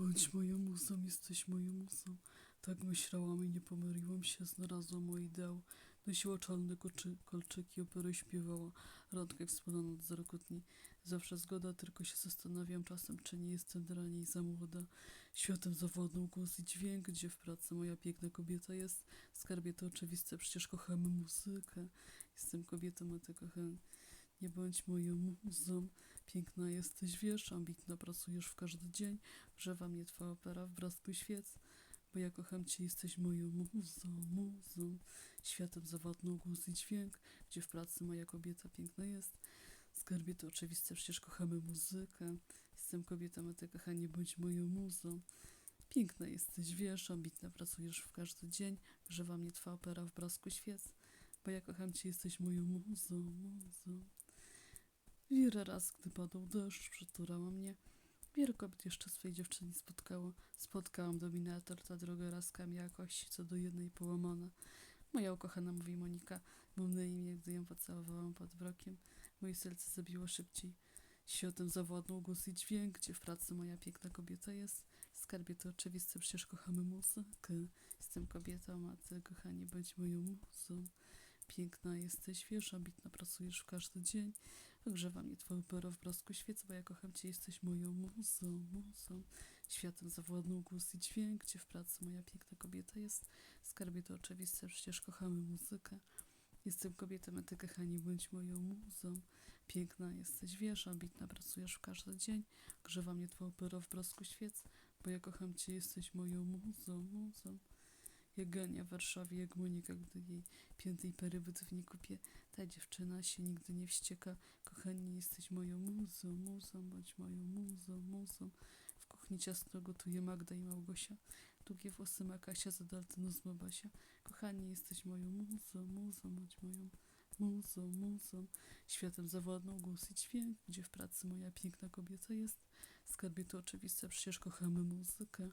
Bądź moją muzą, jesteś moją muzą. Tak myślałam i nie pomyliłam się, znalazłam mój ideał. Nosiła czarne kolczyki, operę śpiewała, randkę wspólną od wzroku dni. Zawsze zgoda, tylko się zastanawiam czasem, czy nie jestem dla niej za młoda. Światem zawodną głos i dźwięk, gdzie w pracy moja piękna kobieta jest. Skarbie to oczywiste, przecież kochamy muzykę. Jestem kobietą, a ty kocham. Nie bądź moją muzą. Piękna jesteś, wiesz, ambitna pracujesz w każdy dzień. Grzewa mnie twa opera w blasku świec. Bo ja kocham cię, jesteś moją muzą, muzą. Światem zawodną głos i dźwięk, gdzie w pracy moja kobieta piękna jest. Skarbie to oczywiste, przecież kochamy muzykę. Jestem kobietą, a ty kochanie bądź moją muzą. Piękna jesteś, wiesz, ambitna pracujesz w każdy dzień. Grzewa mnie twa opera w blasku świec. Bo ja kocham cię, jesteś moją muzą, muzą. Wiele raz, gdy padał deszcz, przytulała mnie. Wiele kobiet jeszcze swej dziewczyny spotkało. Spotkałam dominator, ta droga razkami jakości, co do jednej połamana. Moja ukochana, mówi Monika, mam na imię, gdy ją pocałowałam pod brokiem. Moje serce zabiło szybciej. Światem zawładnął głos i dźwięk, gdzie w pracy moja piękna kobieta jest. Skarbie to oczywiste, przecież kochamy muzykę. Jestem kobietą, a ty, kochanie, bądź moją muzą. Piękna jesteś, wiesz, ambitna pracujesz w każdy dzień. Ogrzewa mnie twoje pero w blasku świec, bo ja kocham cię, jesteś moją muzą, muzą. Światem zawładnął głos i dźwięk, gdzie w pracy moja piękna kobieta jest. Skarbie to oczywiste, przecież kochamy muzykę. Jestem kobietą, a ty, bądź moją muzą. Piękna jesteś, wiesz, ambitna pracujesz w każdy dzień. Grzewa mnie twoje pero w blasku świec, bo ja kocham cię, jesteś moją muzą, muzą. Jak Gania w Warszawie, jak Monika, gdy jej piętej pery w nie kupię. Ta dziewczyna się nigdy nie wścieka. Kochanie, jesteś moją muzą, muzą, bądź moją muzą, muzą. W kuchni ciasto gotuje Magda i Małgosia. Długie włosy ma Kasia, za Daltonus ma Basia. Kochanie, jesteś moją muzą, muzą, bądź moją muzą, muzą. Światem zawładnął głos i dźwięk, gdzie w pracy moja piękna kobieta jest. Skarbie to oczywiste, przecież kochamy muzykę.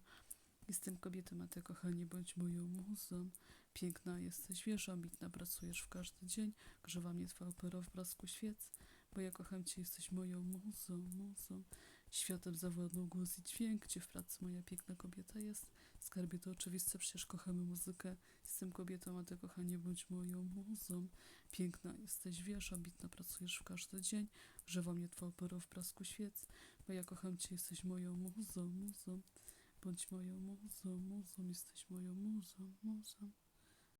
Jestem kobietą, a ty, kochanie, bądź moją muzą. Piękna jesteś, wiesz, ambitna, pracujesz w każdy dzień. Grzewa mnie twa opera w blasku świec, bo ja kocham cię, jesteś moją muzą, muzą. Światem zawładnął głos i dźwięk, gdzie w pracy moja piękna kobieta jest. Skarbie to oczywiste, przecież kochamy muzykę. Jestem kobietą, a ty, kochanie, bądź moją muzą. Piękna jesteś, wiesz, ambitna, pracujesz w każdy dzień. Grzewa mnie twa opera w blasku świec, bo ja kocham cię, jesteś moją muzą, muzą. Bądź moją muzą, muzą, jesteś moją muzą, muzą.